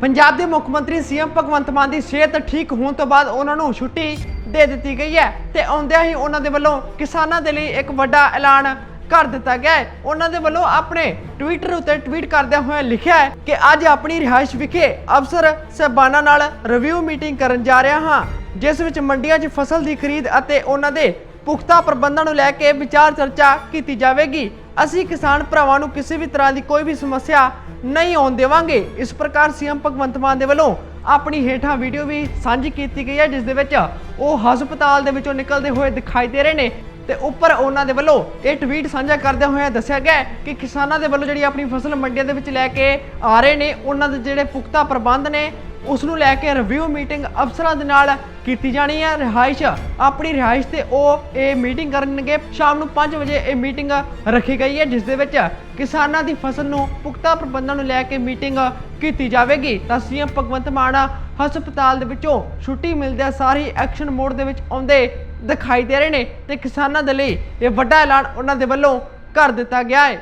ਪੰਜਾਬ ਦੇ ਮੁੱਖ ਮੰਤਰੀ ਸੀਐਮ ਭਗਵੰਤ ਮਾਨ ਦੀ ਸਿਹਤ ਠੀਕ ਹੋਣ ਤੋਂ ਬਾਅਦ ਉਹਨਾਂ ਨੂੰ ਛੁੱਟੀ ਦੇ ਦਿੱਤੀ ਗਈ ਹੈ ਤੇ ਆਉਂਦਿਆਂ ਹੀ ਉਹਨਾਂ ਦੇ ਵੱਲੋਂ ਕਿਸਾਨਾਂ ਦੇ ਲਈ ਇੱਕ ਵੱਡਾ ਐਲਾਨ ਕਰ ਦਿੱਤਾ ਗਿਆ ਹੈ। ਉਹਨਾਂ ਦੇ ਵੱਲੋਂ ਆਪਣੇ ਟਵਿੱਟਰ ਉੱਤੇ ਟਵੀਟ ਕਰਦਿਆਂ ਹੋਇਆ ਲਿਖਿਆ ਹੈ ਕਿ ਅੱਜ ਆਪਣੀ ਰਿਹਾਇਸ਼ ਵਿਖੇ ਅਫਸਰ ਸਹਿਬਾਨਾਂ ਨਾਲ ਰਿਵਿਊ ਮੀਟਿੰਗ ਕਰਨ ਜਾ ਰਿਹਾ ਹਾਂ, ਜਿਸ ਵਿੱਚ ਮੰਡੀਆਂ 'ਚ ਫਸਲ ਦੀ ਖਰੀਦ ਅਤੇ ਉਹਨਾਂ ਦੇ ਪੁਖਤਾ ਪ੍ਰਬੰਧਾਂ ਨੂੰ ਲੈ ਕੇ ਵਿਚਾਰ ਚਰਚਾ ਕੀਤੀ ਜਾਵੇਗੀ। ਅਸੀਂ ਕਿਸਾਨ ਭਰਾਵਾਂ ਨੂੰ ਕਿਸੇ ਵੀ ਤਰ੍ਹਾਂ ਦੀ ਕੋਈ ਵੀ ਸਮੱਸਿਆ ਨਹੀਂ ਆਉਣ ਦੇਵਾਂਗੇ। ਇਸ ਪ੍ਰਕਾਰ ਸੀਐਮ ਭਗਵੰਤ ਮਾਨ ਦੇ ਵੱਲੋਂ ਆਪਣੀ ਹੇਠਾਂ ਵੀਡੀਓ ਵੀ ਸਾਂਝੀ ਕੀਤੀ ਗਈ ਹੈ, ਜਿਸ ਦੇ ਵਿੱਚ ਉਹ ਹਸਪਤਾਲ ਦੇ ਵਿੱਚੋਂ ਨਿਕਲਦੇ ਹੋਏ ਦਿਖਾਈ ਦੇ ਰਹੇ ਨੇ। ਤੇ ਉੱਪਰ ਉਹਨਾਂ ਦੇ ਵੱਲੋਂ ਇਹ ਟਵੀਟ ਸਾਂਝਾ ਕਰਦਿਆਂ ਹੋਇਆ ਦੱਸਿਆ ਗਿਆ ਕਿ ਕਿਸਾਨਾਂ ਦੇ ਵੱਲੋਂ ਜਿਹੜੀ ਆਪਣੀ ਫਸਲ ਮੰਡੀਆਂ ਦੇ ਵਿੱਚ ਲੈ ਕੇ ਆ ਰਹੇ ਨੇ, ਉਹਨਾਂ ਦੇ ਜਿਹੜੇ ਪੁਖਤਾ ਪ੍ਰਬੰਧ ਨੇ, ਉਸ ਨੂੰ ਲੈ ਕੇ ਰਿਵਿਊ ਮੀਟਿੰਗ ਅਫਸਰਾਂ ਦੇ ਨਾਲ ਕੀਤੀ ਜਾਣੀ ਹੈ। ਰਿਹਾਇਸ਼, ਆਪਣੀ ਰਿਹਾਇਸ਼ ਤੇ ਉਹ ਇਹ ਮੀਟਿੰਗ ਕਰਨਗੇ। ਸ਼ਾਮ ਨੂੰ 5 ਵਜੇ ਇਹ ਮੀਟਿੰਗ ਰੱਖੀ ਗਈ ਹੈ, ਜਿਸ ਦੇ ਵਿੱਚ ਕਿਸਾਨਾਂ ਦੀ ਫਸਲ ਨੂੰ ਪੁਖਤਾ ਪ੍ਰਬੰਧਾਂ ਨੂੰ ਲੈ ਕੇ ਮੀਟਿੰਗ ਕੀਤੀ ਜਾਵੇਗੀ। ਤਾਂ ਸੀਐਮ ਭਗਵੰਤ ਮਾਨ ਹਸਪਤਾਲ ਦੇ ਵਿੱਚੋਂ ਛੁੱਟੀ ਮਿਲਦਿਆਂ ਸਾਰੀ ਐਕਸ਼ਨ ਮੋਡ ਦੇ ਵਿੱਚ ਆਉਂਦੇ ਦਿਖਾਈ ਦੇ ਰਹੇ ਨੇ ਤੇ ਕਿਸਾਨਾਂ ਦੇ ਲਈ ਇਹ ਵੱਡਾ ਐਲਾਨ ਉਹਨਾਂ ਦੇ ਵੱਲੋਂ ਕਰ ਦਿੱਤਾ ਗਿਆ ਹੈ।